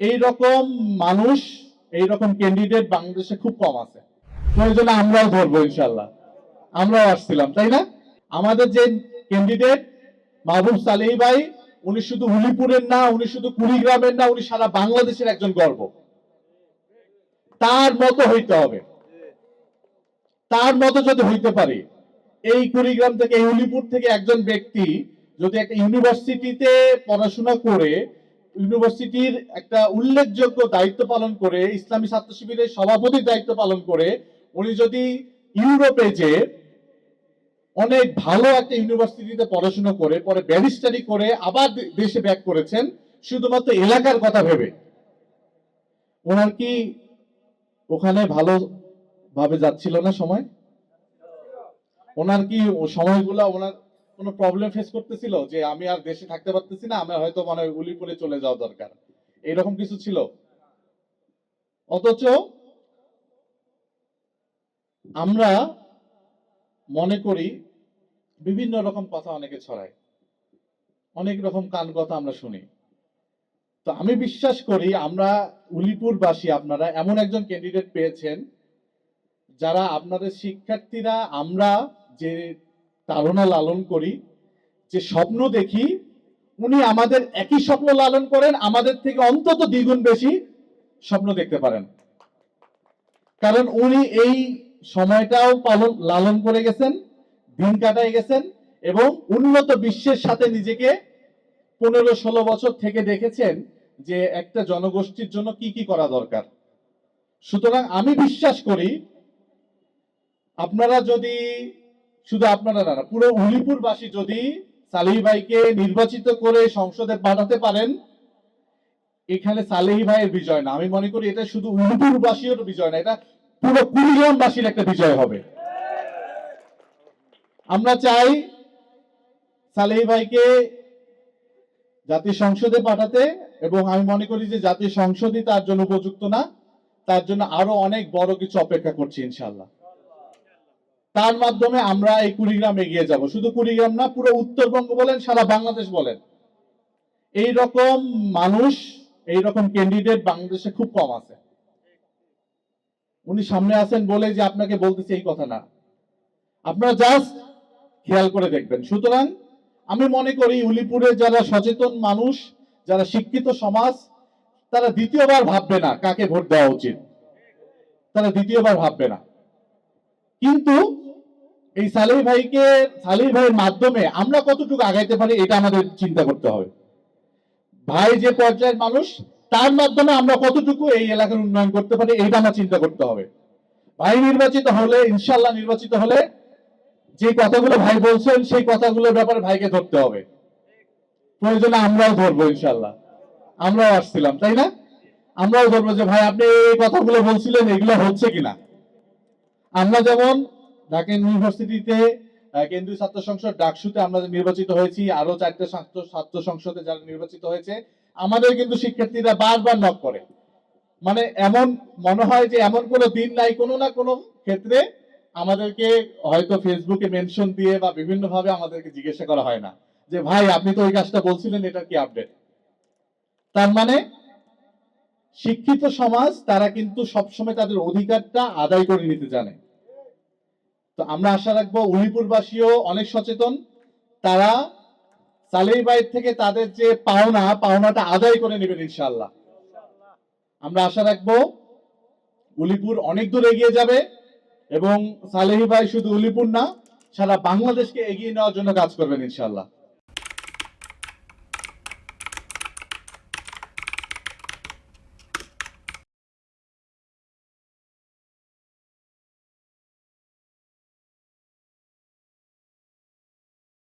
এই রকম মানুষ এই রকম ক্যান্ডিডেট বাংলাদেশে খুব কম আছে। আমরাও ধরবো ইনশাল্লাহ। আমরাও আসছিলাম, তাই না? আমাদের যে ক্যান্ডিডেট মাহবুব সালেহি ভাই, উনি শুধু উলিপুরের না, উনি শুধু কুড়িগ্রামের না, উনি সারা বাংলাদেশের একজন গর্ব। তার মতো হইতে হবে। তার মতো যদি হইতে পারে, এই কুড়িগ্রাম থেকে, এই উলিপুর থেকে একজন ব্যক্তি যদি একটা ইউনিভার্সিটিতে পড়াশোনা করে ইউনিভার্সিটির একটা উল্লেখযোগ্য দায়িত্ব পালন করে, ইসলামী ছাত্র শিবিরের সভাপতির দায়িত্ব পালন করে, উনি যদি ইউরোপে যে অনেক ভালো একটা ইউনিভার্সিটিতে পড়াশোনা করে, পরে ব্যারিস্টারি করে আবার দেশে ব্যাক করেছেন, শুধুমাত্র এলাকার কথা ভেবে, ওনার কি ওখানে ভালো ভাবে যাচ্ছিল না সময়? ওনার কি সময়গুলো ওনার কোনো প্রবলেম ফেস করতেছিল যে আমি আর দেশে থাকতে পারতেছি না, আমার হয়তো মনে উলিপুরে চলে যাওয়া দরকার। এরকম কিছু ছিল। অথচ আমরা মনে করি বিভিন্ন রকম কথা অনেকে ছড়ায়। অনেক রকম কান কথা আমরা শুনি। তো আমি বিশ্বাস করি আমরা উলিপুরবাসী আপনারা এমন একজন ক্যান্ডিডেট পেয়েছেন, যারা আপনাদের শিক্ষার্থীরা আমরা যে তাড়না লালন করি, যে স্বপ্ন দেখি, উনি আমাদের একই স্বপ্ন লালন করেন, আমাদের থেকে অন্তত দ্বিগুণ বেশি স্বপ্ন দেখতে পারেন। কারণ উনি এই সময়টাও পালন, লালন করে গেছেন, দিন কাটায় গেছেন, এবং উন্নত বিশ্বের সাথে নিজেকে পনেরো ষোলো বছর থেকে দেখেছেন যে একটা জনগোষ্ঠীর জন্য কি কি করা দরকার। সুতরাং আমি বিশ্বাস করি, আপনারা যদি শুধু আপনারা না পুরো উলিপুরবাসী যদি সালেহি ভাইকে নির্বাচিত করে সংসদে পাঠাতে পারেন, এখানে সালেহি ভাইয়ের বিজয় না। আমি মনে করি এটা শুধু উলিপুরবাসীর বিজয় না, এটা পুরো কুড়িগ্রামবাসীর একটা বিজয় হবে। আমরা চাই সালেহি ভাইকে জাতীয় সংসদে পাঠাতে এবং আমি মনে করি যে জাতীয় সংসদই তার জন্য উপযুক্ত না, তার জন্য আরও অনেক বড় কিছু অপেক্ষা করছি ইনশাল্লাহ তার মাধ্যমে আমরা এই কুড়িগ্রাম এগিয়ে যাব। শুধু কুড়িগ্রাম না, পুরো উত্তরবঙ্গ বলেন, সারা বাংলাদেশ বলেন। এই রকম মানুষ, এই রকম ক্যান্ডিডেট বাংলাদেশে খুব কম আছে। উনি সামনে আছেন বলে যে আপনাকে বলতেছি এই কথা না আপনারা জাস্ট খেয়াল করে দেখবেন। সুতরাং আমি মনে করি উলিপুরে যারা সচেতন মানুষ, যারা শিক্ষিত সমাজ, তারা দ্বিতীয়বার ভাববে না কাকে ভোট দেওয়া উচিত। তারা দ্বিতীয়বার ভাববে না। কিন্তু এই সালেহ ভাইকে, সালেহ ভাইয়ের মাধ্যমে আমরা কতটুকু আগাইতে পারি, এটা আমাদের চিন্তা করতে হবে। ভাই যে পর্যায়ের মানুষ, তার মাধ্যমে আমরা কতটুকু এই এলাকার উন্নয়ন করতে পারি এটা আমার চিন্তা করতে হবে। ভাই নির্বাচিত হলে ইনশাল্লাহ নির্বাচিত হলে যে কথাগুলো ভাই বলছেন, সেই কথাগুলোর ব্যাপারে ভাইকে ধরতে হবে। প্রয়োজনে আমরাও ধরবো ইনশাল্লাহ আমরাও আসছিলাম, তাই না? আমরাও ধরবো যে, ভাই, আপনি এই কথাগুলো বলছিলেন, এগুলো হচ্ছে কিনা? আমরা যেমন ঢাকা ইউনিভার্সিটিতে কেন্দ্রীয় ছাত্র সংসদ ডাকসুতে আমরা নির্বাচিত হয়েছি আরও চারটে ছাত্র সংসদে যারা নির্বাচিত হয়েছে, আমাদের কিন্তু শিক্ষার্থীরা বারবার নক করে। মানে এমন মনে হয় যে এমন কোনো দিন নাই, কোনো না কোনো ক্ষেত্রে আমাদেরকে হয়তো ফেসবুকে মেনশন দিয়ে বা বিভিন্ন ভাবে আমাদেরকে জিজ্ঞাসা করা হয় না। যে, ভাই, আপনি তো ওই কাজটা বলছিলেন এটা কি আপডেট তার মানে শিক্ষিত সমাজ, তারা কিন্তু সবসময় তাদের অধিকারটা আদায় করে নিতে জানে। তো আমরা আশা রাখব উলিপুরবাসীও অনেক সচেতন। তারা সালেহি বাইর থেকে তাদের যে পাওনা, পাওনাটা আদায় করে নেবেন ইনশাল্লাহ আমরা আশা রাখব উলিপুর অনেক দূর এগিয়ে যাবে এবং সালেহি ভাই শুধু উলিপুর না, সারা বাংলাদেশকে এগিয়ে নেওয়ার জন্য কাজ করবেন ইনশাল্লাহ